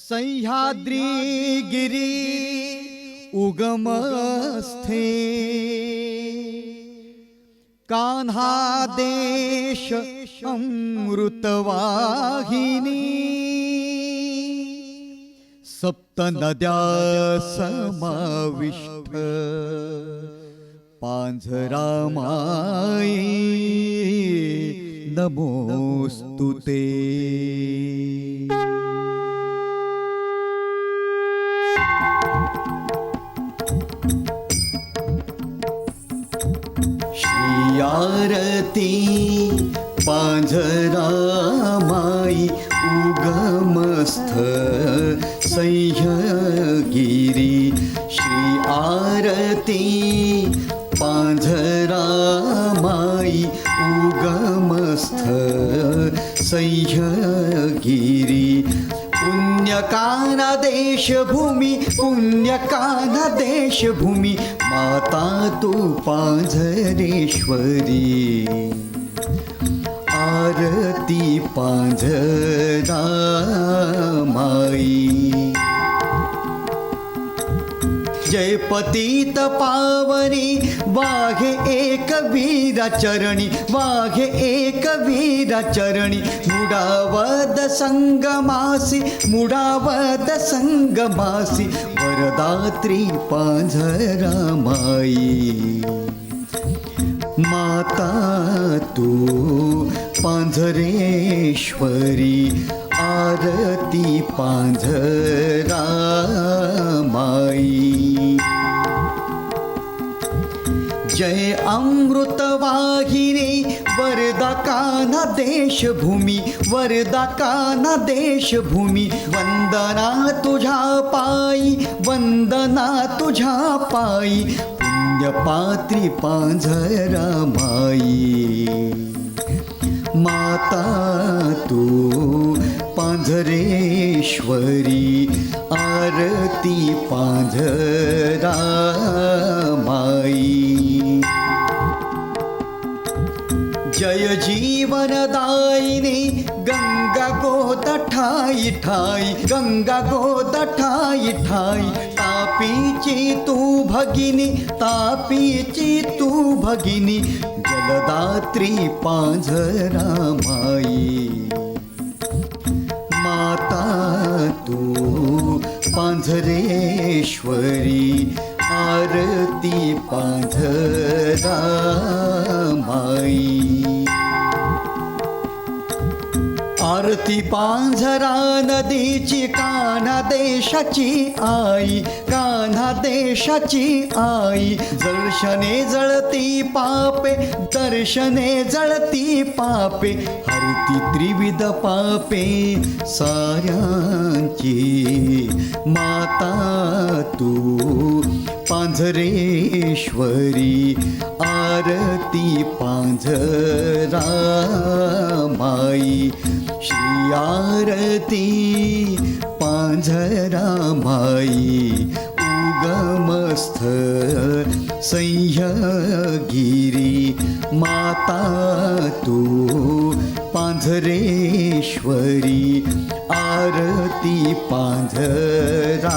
सह्याद्री गिरी उगमस्थे। कान्हा देश अमृतवाहिनी। सप्त नद्या समाविष्ट पांझरामाई नमोस्तु यारती श्री माई उगमस्थ सह्यगिरी श्री आरती पांझरामाई उगमस्थ सह्य पुण्यकाना देशभूमी पुण्यकाना देशभूमी माता तू पांझरेश्वरी। आरती पांझरा माई। जय पतित पावनी वाघे एक वीरा चरणी वाघे एक वीरा चरणी. मुडावद संगमासी मुडावद संगमासी वरदात्री पांझरा माई माता तू पांझरेश्वरी आरती पांझरा माई जय अमृत वाहिनी वरदा काना देशभूमी वरदा काना देशभूमी वंदना तुझ्या पायी वंदना तुझ्या पायी पुण्यपात्री पांझरा माई माता तू पांझरेश्वरी आरती पांझरा जय जीवनदायिनी गंगा गोद ठाई ठाई गंगा गोद ठाई ठाई तापीची तू भगिनी तापीची तू भगिनी जलदात्री पांझरा माई माता तू पांझरेश्वरी आरती पांझरा. आरती पांझरा नदीची कान्हा देशाची आई कान्हा देशाची आई. दर्शने जळती पापे दर्शने जळती पापे हरती त्रिविध पापे साऱ्यांची. माता तू पांझरेश्वरी आरती पांझरा माई. श्री आरती पांझरा माई उगमस्थ सह्यगिरी माता तू पांझरेश्वरी आरती पांझरा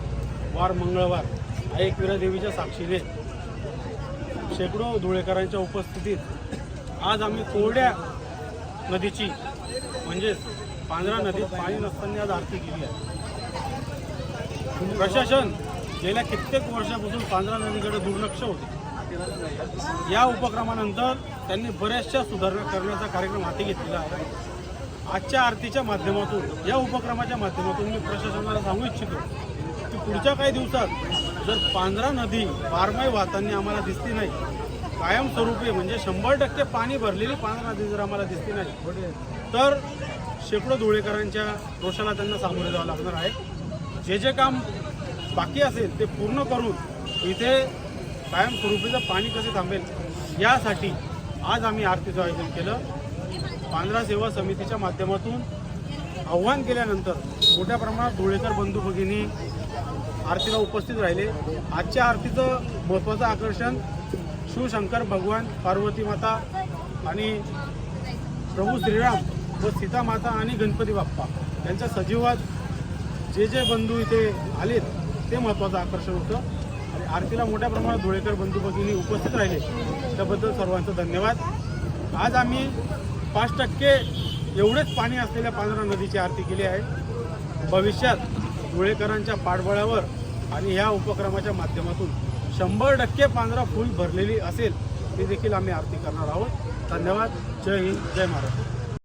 वार मंगळवार एकविरा देवीच्या साक्षीने. शेकडो धुळेकरांच्या उपस्थितीत आज आम्ही कोरड्या नदीची म्हणजेच पांढरा नदीत पाणी नसताना आज आरती केली आहे. प्रशासन गेल्या कित्येक वर्षापासून पांढरा नदीकडे दुर्लक्ष होते. या उपक्रमानंतर त्यांनी बऱ्याचशा सुधारणा करण्याचा कार्यक्रम हाती घेतलेला आहे. आजच्या आरतीच्या माध्यमातून या उपक्रमाच्या माध्यमातून मी प्रशासनाला सांगू इच्छितो पुढच्या काही दिवसात जर पांजरा नदी बारमाही वाहताना आम्हाला दिसली नाही कायमस्वरूपी म्हणजे शंभर टक्के पाणी भरलेली पांढरा नदी जर आम्हाला दिसली नाही तर शेकडो धुळेकरांच्या रोषाला त्यांना सामोरे जावं लागणार आहे. जे जे काम बाकी असेल ते पूर्ण करून इथे कायमस्वरूपीचं पाणी कसे थांबेल यासाठी आज आम्ही आरतीचं आयोजन केलं. पांढरा सेवा समितीच्या माध्यमातून आव्हान केल्यानंतर मोठ्या प्रमाणात धुळेकर बंधू भगिनी आरतीला उपस्थित राहिले. आजच्या आरतीचं महत्त्वाचं आकर्षण शिवशंकर भगवान पार्वती माता आणि प्रभू श्रीराम व सीता माता आणि गणपती बाप्पा यांच्या सजीवात जे जे बंधू इथे आलेत ते महत्त्वाचं आकर्षण होतं. आणि आरतीला मोठ्या प्रमाणात धुळेकर बंधू भगिनी उपस्थित राहिले. त्याबद्दल सर्वांचं धन्यवाद. आज आम्ही पाच टक्के एवढेच पाणी असलेल्या पांढरा नदीची आरती केली आहे. भविष्यात धुळेकरांच्या पाठबळावर आणि ह्या उपक्रमाच्या माध्यमातून शंभर टक्के पांढरा फुल भरलेली असेल ती देखील आम्ही आरती करणार आहोत. धन्यवाद. जय हिंद. जय महाराष्ट्र.